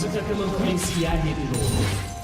Kırmızı takımın temsilcileri oldu.